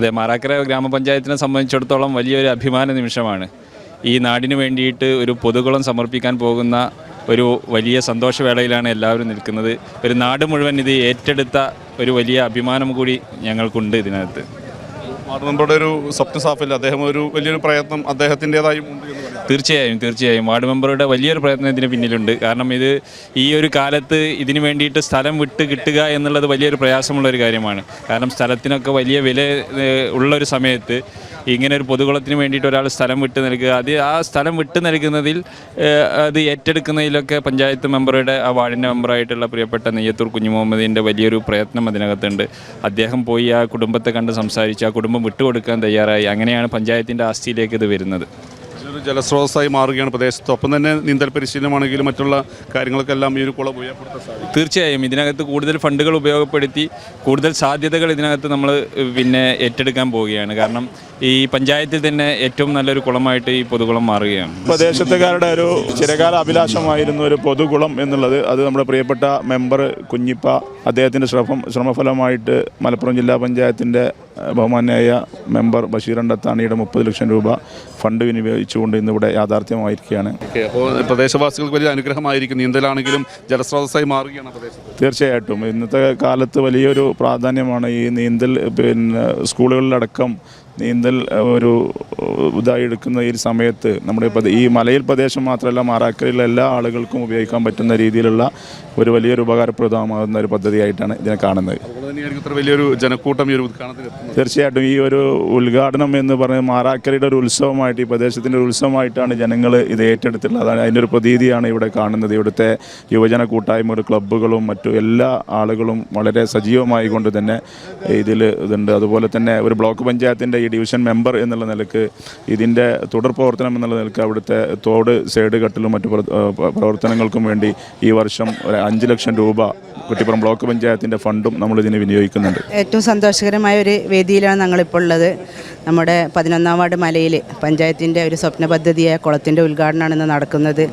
അതെ മാറാക്കര ഗ്രാമപഞ്ചായത്തിനെ സംബന്ധിച്ചിടത്തോളം വലിയൊരു അഭിമാന നിമിഷമാണ്. ഈ നാടിന് വേണ്ടിയിട്ട് ഒരു പൊതുകുളം സമർപ്പിക്കാൻ പോകുന്ന ഒരു വലിയ സന്തോഷവേളയിലാണ് എല്ലാവരും നിൽക്കുന്നത്. ഒരു നാട് മുഴുവൻ ഇത് ഏറ്റെടുത്ത ഒരു വലിയ അഭിമാനം കൂടി ഞങ്ങൾക്കുണ്ട് ഇതിനകത്ത്. ഒരു സ്വപ്ന സാഫല്യം അദ്ദേഹം ഒരു വലിയൊരു പ്രയത്നം അദ്ദേഹത്തിന്റെതായും തീർച്ചയായും തീർച്ചയായും. വാർഡ് മെമ്പറുടെ വലിയൊരു പ്രയത്നം ഇതിന് പിന്നിലുണ്ട്. കാരണം ഇത് ഈ ഒരു കാലത്ത് ഇതിനു വേണ്ടിയിട്ട് സ്ഥലം വിട്ട് കിട്ടുക എന്നുള്ളത് വലിയൊരു പ്രയാസമുള്ള ഒരു കാര്യമാണ്. കാരണം സ്ഥലത്തിനൊക്കെ വലിയ വില ഉള്ള ഒരു സമയത്ത് ഇങ്ങനെ ഒരു പൊതുകുളത്തിന് വേണ്ടിയിട്ട് ഒരാൾ സ്ഥലം വിട്ട് നൽകുക. അത് ആ സ്ഥലം വിട്ട് നൽകുന്നതിൽ അത് ഏറ്റെടുക്കുന്നതിലൊക്കെ പഞ്ചായത്ത് മെമ്പറുടെ ആ വാർഡിന്റെ മെമ്പറായിട്ടുള്ള പ്രിയപ്പെട്ട നെയ്യത്തൂർ കുഞ്ഞു മുഹമ്മദിന്റെ വലിയൊരു പ്രയത്നം അതിനകത്തുണ്ട്. അദ്ദേഹം പോയി ആ കുടുംബത്തെ കണ്ട് സംസാരിച്ച് ആ കുടുംബം വിട്ടുകൊടുക്കാൻ തയ്യാറായി. അങ്ങനെയാണ് പഞ്ചായത്തിന്റെ ആസ്തിയിലേക്ക് ഇത് വരുന്നത്. ഒരു ജലസ്രോതസ്സായി മാറുകയാണ് പ്രദേശത്ത്. ഒപ്പം തന്നെ നീന്തൽ പരിശീലനമാണെങ്കിലും മറ്റുള്ള കാര്യങ്ങളൊക്കെ എല്ലാം ഈ ഒരു കുളം ഉപയോഗപ്പെടുത്താൻ സാധിക്കും. തീർച്ചയായും. ഇതിനകത്ത് കൂടുതൽ ഫണ്ടുകൾ ഉപയോഗപ്പെടുത്തി കൂടുതൽ സാധ്യതകൾ ഇതിനകത്ത് നമ്മൾ പിന്നെ ഏറ്റെടുക്കാൻ പോവുകയാണ്. കാരണം ഈ പഞ്ചായത്തിൽ തന്നെ ഏറ്റവും നല്ലൊരു കുളമായിട്ട് ഈ പൊതുകുളം മാറുകയാണ്. പ്രദേശത്തുകാരുടെ ഒരു ചിരകാല അഭിലാഷമായിരുന്നു ഒരു പൊതുകുളം എന്നുള്ളത്. അത് നമ്മുടെ പ്രിയപ്പെട്ട മെമ്പർ കുഞ്ഞിപ്പ അദ്ദേഹത്തിന്റെ ശ്രമം ശ്രമഫലമായിട്ട് മലപ്പുറം ജില്ലാ പഞ്ചായത്തിന്റെ ബഹുമാന്യായ മെമ്പർ ബഷീർ അണ്ടത്താണിയുടെ മുപ്പത് ലക്ഷം രൂപ ഫണ്ട് വിനിയോഗിച്ചുകൊണ്ട് ഇന്നിവിടെ യാഥാർത്ഥ്യമായിരിക്കുകയാണ്. പ്രദേശവാസികൾക്ക് വലിയ അനുഗ്രഹമായിരിക്കും നീന്തലാണെങ്കിലും ജലസ്രോതസ്സായി മാറുകയാണ് തീർച്ചയായിട്ടും. ഇന്നത്തെ കാലത്ത് വലിയൊരു പ്രാധാന്യമാണ് ഈ നീന്തൽ പിന്നെ സ്കൂളുകളിലടക്കം നീന്തൽ ഒരു ഇതായി എടുക്കുന്ന ഈ സമയത്ത് നമ്മുടെ ഈ മലയിൽ പ്രദേശം മാത്രമല്ല മാറാക്കരയിലെ എല്ലാ ആളുകൾക്കും ഉപയോഗിക്കാൻ പറ്റുന്ന രീതിയിലുള്ള ഒരു വലിയൊരു ഉപകാരപ്രദമാകുന്ന ഒരു പദ്ധതിയായിട്ടാണ് ഇതിനെ കാണുന്നത്. വലിയൊരു ജനക്കൂട്ടം ഈ ഒരു തീർച്ചയായിട്ടും ഈ ഒരു ഉദ്ഘാടനം എന്ന് പറയുന്നത് മാറാക്കരയുടെ ഒരു ഉത്സവമായിട്ട് ഈ പ്രദേശത്തിന്റെ ഒരു ഉത്സവമായിട്ടാണ് ജനങ്ങൾ ഇത് ഏറ്റെടുത്തിട്ടുള്ളത്. അതാണ് അതിന്റെ ഒരു പ്രതീതിയാണ് ഇവിടെ കാണുന്നത്. ഇവിടുത്തെ യുവജന കൂട്ടായ്മയുടെ ക്ലബ്ബുകളും മറ്റു എല്ലാ ആളുകളും വളരെ സജീവമായി കൊണ്ട് തന്നെ ഇതിൽ ഇതുണ്ട്. അതുപോലെ തന്നെ ഒരു ബ്ലോക്ക് പഞ്ചായത്തിന്റെ ഈ ഡിവിഷൻ മെമ്പർ എന്നുള്ള നിലയ്ക്ക് ഇതിന്റെ തുടർ പ്രവർത്തനം എന്നുള്ള നിലയ്ക്ക് അവിടുത്തെ തോട് സൈഡ് കട്ടിലും മറ്റു പ്രവർത്തനങ്ങൾക്കും വേണ്ടി ഈ വർഷം ഒരു അഞ്ച് ലക്ഷം രൂപ കുട്ടിപ്പുറം ബ്ലോക്ക് പഞ്ചായത്തിന്റെ ഫണ്ടും നമ്മൾ ഇതിന് വിനിയോഗിക്കുന്നുണ്ട്. ഏറ്റവും സന്തോഷകരമായ ഒരു വേദിയിലാണ് ഞങ്ങളിപ്പോൾ ഉള്ളത്. നമ്മുടെ പതിനൊന്നാം വാർഡ് മലയിൽ പഞ്ചായത്തിന്റെ ഒരു സ്വപ്ന പദ്ധതിയായ കുളത്തിന്റെ ഉദ്ഘാടനമാണ് ഇന്ന് നടക്കുന്നത്.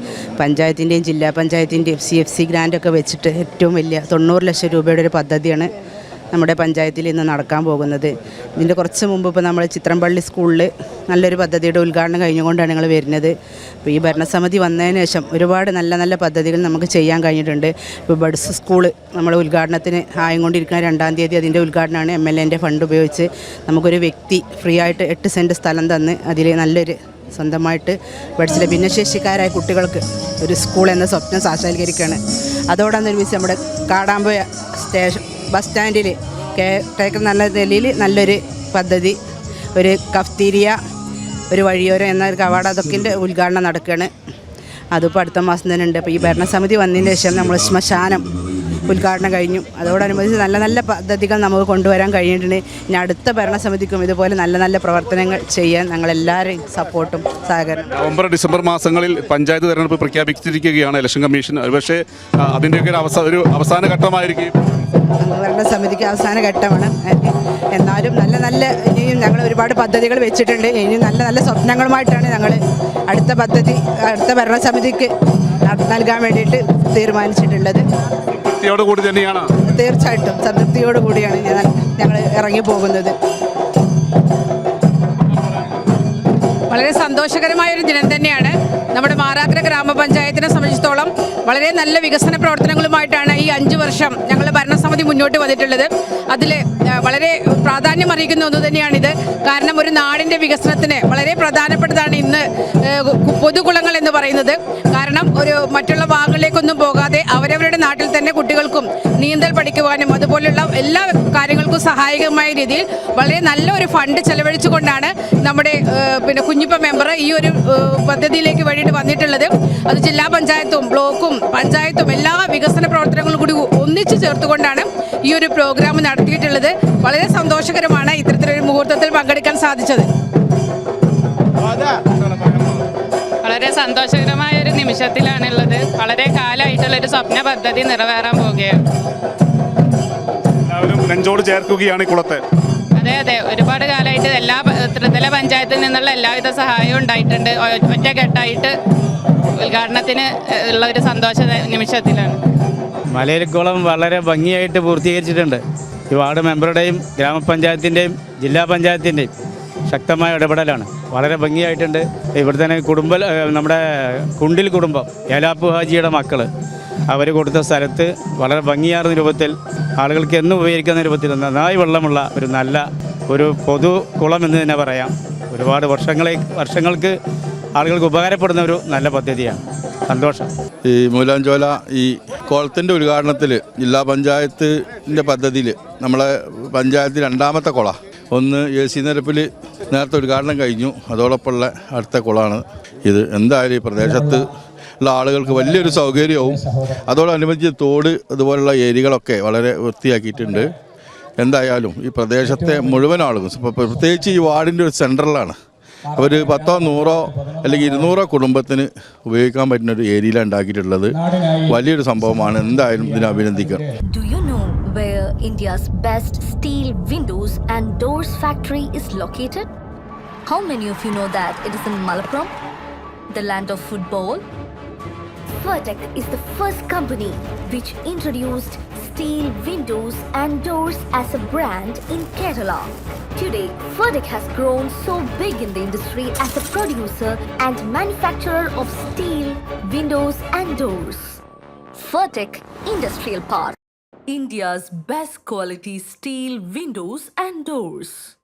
പഞ്ചായത്തിന്റെയും ജില്ലാ പഞ്ചായത്തിന്റെയും സി എഫ് സി ഗ്രാൻഡൊക്കെ വെച്ചിട്ട് ഏറ്റവും വലിയ തൊണ്ണൂറ് ലക്ഷം രൂപയുടെ ഒരു പദ്ധതിയാണ് നമ്മുടെ പഞ്ചായത്തിൽ ഇന്ന് നടക്കാൻ പോകുന്നത്. ഇതിന്റെ കുറച്ച് മുമ്പ് ഇപ്പോൾ നമ്മൾ ചിത്രംപള്ളി സ്കൂളിൽ നല്ലൊരു പദ്ധതിയുടെ ഉദ്ഘാടനം കഴിഞ്ഞുകൊണ്ടാണ് ഞങ്ങൾ വരുന്നത്. അപ്പോൾ ഈ ഭരണസമിതി വന്നതിന് ശേഷം ഒരുപാട് നല്ല നല്ല പദ്ധതികൾ നമുക്ക് ചെയ്യാൻ കഴിഞ്ഞിട്ടുണ്ട്. ഇപ്പോൾ ബഡ്സ് സ്കൂൾ നമ്മൾ ഉദ്ഘാടനത്തിന് ആയിക്കൊണ്ടിരിക്കുന്ന രണ്ടാം തീയതി അതിന്റെ ഉദ്ഘാടനമാണ് എം എൽ എന്റെ ഫണ്ട് ഉപയോഗിച്ച് നമുക്കൊരു വ്യക്തി ഫ്രീ ആയിട്ട് എട്ട് സെന്റ് സ്ഥലം തന്ന് അതിൽ നല്ലൊരു സ്വന്തമായിട്ട് പഠിച്ചില്ല ഭിന്നശേഷിക്കാരായ കുട്ടികൾക്ക് ഒരു സ്കൂൾ എന്ന സ്വപ്നം സാക്ഷാത്കരിക്കുകയാണ്. അതോടനുബന്ധിച്ച് നമ്മുടെ കാടാമ്പുഴ സ്റ്റേഷൻ ബസ് സ്റ്റാൻഡിൽ ടേക്കർ നല്ല നിലയിൽ നല്ലൊരു പദ്ധതി. ഒരു കഫ്തീരിയ ഒരു വഴിയോരം എന്ന കവാട അതൊക്കെ ഉദ്ഘാടനം നടക്കുകയാണ് അതിപ്പോൾ അടുത്ത മാസം തന്നെ ഉണ്ട്. അപ്പോൾ ഈ ഭരണസമിതി വന്നതിന് ശേഷം നമ്മൾ ശ്മശാനം ഉദ്ഘാടനം കഴിഞ്ഞു. അതോടനുബന്ധിച്ച് നല്ല നല്ല പദ്ധതികൾ നമുക്ക് കൊണ്ടുവരാൻ കഴിഞ്ഞിട്ടുണ്ട്. ഇനി അടുത്ത ഭരണസമിതിക്കും ഇതുപോലെ നല്ല നല്ല പ്രവർത്തനങ്ങൾ ചെയ്യാൻ ഞങ്ങളെല്ലാവരെയും സപ്പോർട്ടും സഹകരണം. നവംബർ ഡിസംബർ മാസങ്ങളിൽ പഞ്ചായത്ത് തെരഞ്ഞെടുപ്പ് പ്രഖ്യാപിച്ചിരിക്കുകയാണ് ഇലക്ഷൻ കമ്മീഷൻ. ഒരുപക്ഷെ അതിന്റെയൊക്കെ ഒരു അവസാന ഒരു അവസാന ഘട്ടമായിരിക്കും. ഭരണസമിതിക്ക് അവസാന ഘട്ടമാണ്. എന്നാലും നല്ല നല്ല ഇനിയും ഞങ്ങൾ ഒരുപാട് പദ്ധതികൾ വെച്ചിട്ടുണ്ട്. ഇനിയും നല്ല നല്ല സ്വപ്നങ്ങളുമായിട്ടാണ് ഞങ്ങൾ അടുത്ത പദ്ധതി അടുത്ത ഭരണസമിതിക്ക് നൽകാൻ വേണ്ടിയിട്ട് തീരുമാനിച്ചിട്ടുള്ളത്. കൂടി തന്നെയാണ്. തീർച്ചയായിട്ടും സംതൃപ്തിയോട് കൂടിയാണ് ഞാൻ ഞങ്ങൾ ഇറങ്ങി പോകുന്നത്. വളരെ സന്തോഷകരമായ ഒരു ദിനം തന്നെയാണ്. നമ്മുടെ മാറാക്കര ഗ്രാമപഞ്ചായത്തിനെ സംബന്ധിച്ചിടത്തോളം വളരെ നല്ല വികസന പ്രവർത്തനങ്ങളുമായിട്ടാണ് ഈ അഞ്ച് വർഷം ഞങ്ങൾ ഭരണസമിതി മുന്നോട്ട് വന്നിട്ടുള്ളത്. അതിൽ വളരെ പ്രാധാന്യം അറിയിക്കുന്ന ഒന്ന് തന്നെയാണിത്. കാരണം ഒരു നാടിന്റെ വികസനത്തിന് വളരെ പ്രധാനപ്പെട്ടതാണ് ഇന്ന് പൊതുകുളങ്ങൾ പറയുന്നത്. കാരണം ഒരു മറ്റുള്ള ഭാഗങ്ങളിലേക്കൊന്നും പോകാതെ അവരവരുടെ നാട്ടിൽ തന്നെ കുട്ടികൾക്കും നീന്തൽ പഠിക്കുവാനും അതുപോലെയുള്ള എല്ലാ കാര്യങ്ങൾക്കും സഹായകമായ രീതിയിൽ വളരെ നല്ല ഒരു ഫണ്ട് ചെലവഴിച്ചുകൊണ്ടാണ് നമ്മുടെ പിന്നെ കുഞ്ഞിപ്പ മെമ്പർ ഈ ഒരു പദ്ധതിയിലേക്ക് വേണ്ടിയിട്ട് വന്നിട്ടുള്ളത്. അത് ജില്ലാ പഞ്ചായത്തും ബ്ലോക്കും പഞ്ചായത്തും എല്ലാ വികസന പ്രവർത്തനങ്ങളും കൂടി ഒന്നിച്ചു ചേർത്തുകൊണ്ടാണ് ഈ ഒരു പ്രോഗ്രാം നടത്തിയിട്ടുള്ളത്. വളരെ സന്തോഷകരമാണ് ഇത്തരത്തിലൊരു മുഹൂർത്തത്തിൽ പങ്കെടുക്കാൻ സാധിച്ചത്. വളരെ സന്തോഷകരമായ ഒരു നിമിഷത്തിലാണുള്ളത്. വളരെ കാലമായിട്ടുള്ള ഒരു സ്വപ്ന പദ്ധതി നിറവേറാൻ പോവുകയാണ്. എല്ലാവരും നെഞ്ചോട് ചേർക്കുകയാണ് ഈ കുളത്തെ അതെ അതെ. ഒരുപാട് കാലമായിട്ട് എല്ലാ ത്രിതല പഞ്ചായത്തിൽ നിന്നുള്ള എല്ലാവിധ സഹായവും ഉണ്ടായിട്ടുണ്ട്. ഒറ്റക്കെട്ടായിട്ട് ഉദ്ഘാടനത്തിന് ഉള്ള ഒരു സന്തോഷ നിമിഷത്തിലാണ്. മലയിൽക്കുളം വളരെ ഭംഗിയായിട്ട് പൂർത്തീകരിച്ചിട്ടുണ്ട്. ഈ വാർഡ് മെമ്പറുടെയും ഗ്രാമപഞ്ചായത്തിന്റെയും ജില്ലാ പഞ്ചായത്തിന്റെയും ശക്തമായ ഇടപെടലാണ്. വളരെ ഭംഗിയായിട്ടുണ്ട്. ഇവിടെ തന്നെ കുടുംബ നമ്മുടെ കുണ്ടിൽ കുടുംബം ഏലാപ്പു ഹാജിയുടെ മക്കൾ അവർ കൊടുത്ത സ്ഥലത്ത് വളരെ ഭംഗിയാർന്ന രൂപത്തിൽ ആളുകൾക്ക് എന്നും ഉപയോഗിക്കുന്ന രൂപത്തിൽ നന്നായി വെള്ളമുള്ള ഒരു നല്ല ഒരു പൊതു കുളം എന്ന് തന്നെ പറയാം. ഒരുപാട് വർഷങ്ങളെ വർഷങ്ങൾക്ക് ആളുകൾക്ക് ഉപകാരപ്പെടുന്ന ഒരു നല്ല പദ്ധതിയാണ്. സന്തോഷം. ഈ മൂലാഞ്ചോല ഈ കുളത്തിന്റെ ഉദ്ഘാടനത്തിൽ ജില്ലാ പഞ്ചായത്തിന്റെ പദ്ധതിയിൽ നമ്മളെ പഞ്ചായത്ത് രണ്ടാമത്തെ കുള. ഒന്ന് എ സി നിരപ്പിൽ നേരത്തെ ഉദ്ഘാടനം കഴിഞ്ഞു. അതോടൊപ്പമുള്ള അടുത്ത കുളമാണ് ഇത്. എന്തായാലും ഈ പ്രദേശത്ത് ഉള്ള ആളുകൾക്ക് വലിയൊരു സൗകര്യവും അതോടനുബന്ധിച്ച് തോട് അതുപോലുള്ള ഏരിയകളൊക്കെ വളരെ വൃത്തിയാക്കിയിട്ടുണ്ട്. എന്തായാലും ഈ പ്രദേശത്തെ മുഴുവൻ ഇപ്പൊ പ്രത്യേകിച്ച് ഈ വാർഡിന്റെ ഒരു സെൻട്രലാണ്. ഒരു പത്തോ നൂറോ അല്ലെങ്കിൽ ഇരുന്നൂറോ കുടുംബത്തിന് ഉപയോഗിക്കാൻ പറ്റുന്ന ഒരു ഏരിയയിലാണ് ഉണ്ടാക്കിയിട്ടുള്ളത്. വലിയൊരു സംഭവമാണ്. എന്തായാലും ഇതിനെ അഭിനന്ദിക്കാം. Where India's best steel windows and doors factory is located? How many of you know that it is in Malappuram, the land of football? Vertec is the first company which introduced steel windows and doors as a brand in Kerala. Today, Vertec has grown so big in the industry as a producer and manufacturer of steel windows and doors. Vertec Industrial Park. India's best quality steel windows and doors.